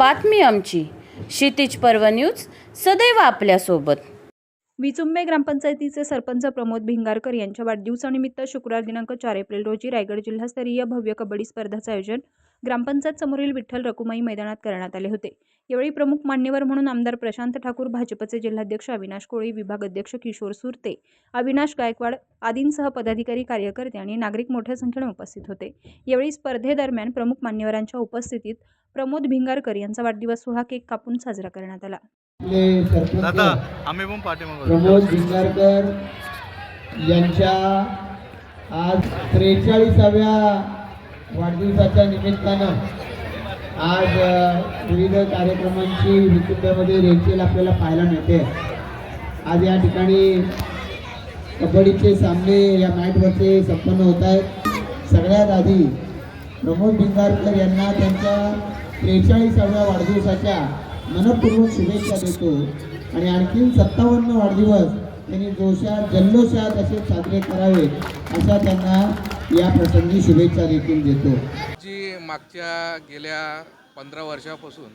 बातमी आमची. क्षितिज पर्व न्यूज सदैव आपल्यासोबत. विचुंबे ग्रामपंचायतीचे सरपंच प्रमोद भिंगारकर यांच्या वाढदिवसानिमित्त शुक्रवार दिनांक चार एप्रिल रोजी रायगड जिल्हास्तरीय भव्य कबड्डी स्पर्धाचं आयोजन ग्रामपंचायत समोरील विठ्ठल रकुमाई मैदानात करण्यात आले होते. यावेळी प्रमुख मान्यवर म्हणून आमदार प्रशांत ठाकूर भाजपचे जिल्हाध्यक्ष अविनाश कोळी विभाग अध्यक्ष किशोर सुरते अविनाश गायकवाड आदींसह पदाधिकारी कार्यकर्ते आणि नागरिक मोठ्या संख्येने उपस्थित होते. यावेळी स्पर्धेदरम्यान प्रमुख मान्यवरांच्या उपस्थितीत प्रमोद भिंगारकर यांचा वाढदिवस सोहळा केक कापून साजरा करण्यात आला. प्रमोद भिंगारकर यांच्या आज त्रेचाळीसाव्या वाढदिवसाच्या निमित्तानं आज विविध कार्यक्रमांची विचित्रामध्ये रेलचेल आपल्याला पाहायला मिळते. आज या ठिकाणी कबड्डीचे सामने या मॅटवरचे संपन्न होत आहेत. सगळ्यात आधी प्रमोद भिंगारकर यांना त्यांच्या त्रेचाळीसाव्या वाढदिवसाच्या मनपूर्वक शुभेच्छा देतो. आणि आणखीन सत्तावन्न वाढदिवस त्यांनी जोशात जल्लोषात असे साजरे करावे अशा त्यांना या प्रसंगी शुभेच्छा देखील देतो. जी मागच्या गेल्या पंधरा वर्षापासून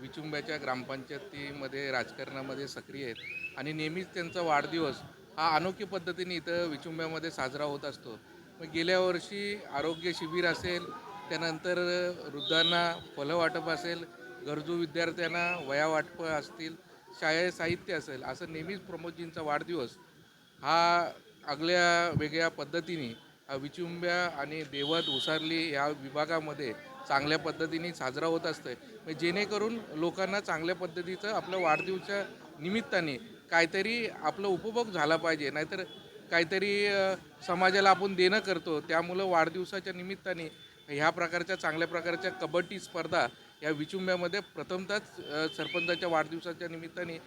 विचुंब्याच्या ग्रामपंचायतीमध्ये राजकारणामध्ये सक्रिय आहेत आणि नेहमीच त्यांचा वाढदिवस हा अनोखी पद्धतीने इथं विचुंब्यामध्ये साजरा होत असतो. मग गेल्या वर्षी आरोग्य शिबिर असेल त्यानंतर वृद्धांना फलं वाटप असेल गरजू विद्यार्थ्यांना वया वाटप असतील शाळे साहित्य असेल असं नेहमीच प्रमोदजींचा वाढदिवस हा आगल्या वेगळ्या पद्धतीने विचुंब्या आणि देवत उसारली या विभागामध्ये चांगल्या पद्धतीने साजरा होत असतं म्हणजे जेणेकरून लोकांना चांगल्या पद्धतीचं आपलं वाढदिवसाच्या निमित्ताने काहीतरी आपलं उपभोग झाला पाहिजे. नाहीतर काहीतरी समाजाला आपण देणं करतो त्यामुळं वाढदिवसाच्या निमित्ताने ह्या प्रकारच्या चांगल्या प्रकारच्या कबड्डी स्पर्धा या विचुंब्यामध्ये प्रथमतःच सरपंचाच्या वाढदिवसाच्या निमित्ताने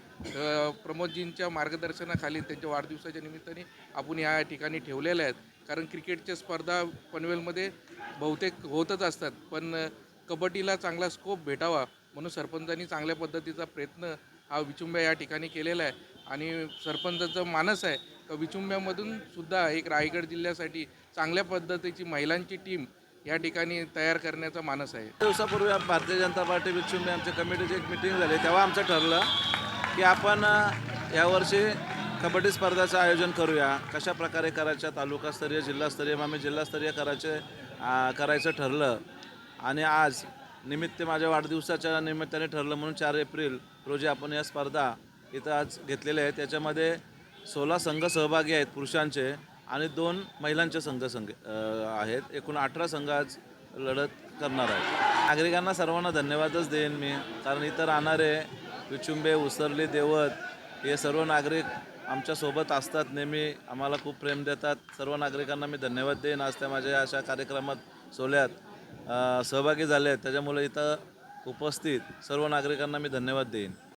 प्रमोदजींच्या मार्गदर्शनाखाली त्यांच्या वाढदिवसाच्या निमित्ताने आपण या ठिकाणी ठेवलेल्या आहेत. कारण क्रिकेटच्या स्पर्धा पनवेलमध्ये बहुतेक होतच असतात. पण कबड्डीला चांगला स्कोप भेटावा म्हणून सरपंचांनी चांगल्या पद्धतीचा प्रयत्न हा विचुंब्या या ठिकाणी केलेला आहे. आणि सरपंचाचं मानस आहे का विचुंब्यामधून सुद्धा एक रायगड जिल्ह्यासाठी चांगल्या पद्धतीची महिलांची टीम या ठिकाणी तयार करण्याचा मानस आहे. दिवसापूर्वी भारतीय जनता पार्टी विचुंबे आमच्या कमिटीची एक मिटिंग झाली. तेव्हा आमचं ठरलं की आपण यावर्षी कबड्डी स्पर्धाचं आयोजन करूया. कशा प्रकारे करायच्या? तालुकास्तरीय जिल्हास्तरीय मग आम्ही जिल्हास्तरीय करायचे करायचं ठरलं. आणि आज निमित्त माझ्या वाढदिवसाच्या निमित्ताने ठरलं म्हणून चार एप्रिल रोजी आपण या स्पर्धा इथं आज घेतलेल्या आहेत. त्याच्यामध्ये सोळा संघ सहभागी आहेत पुरुषांचे आणि दोन महिलांचे संघ संघ आहेत. एकूण अठरा संघ आज लढत करणार आहेत. नागरिकांना सर्वांना धन्यवादच देईन मी कारण इथं राहणारे विचुंबे उसरली देवत हे सर्व नागरिक आमच्यासोबत असतात नेहमी आम्हाला खूप प्रेम देतात. सर्व नागरिकांना मी धन्यवाद देईन. आज त्या माझ्या अशा कार्यक्रमात सोहळ्यात सहभागी झाले आहेत त्याच्यामुळे इथं उपस्थित सर्व नागरिकांना मी धन्यवाद देईन.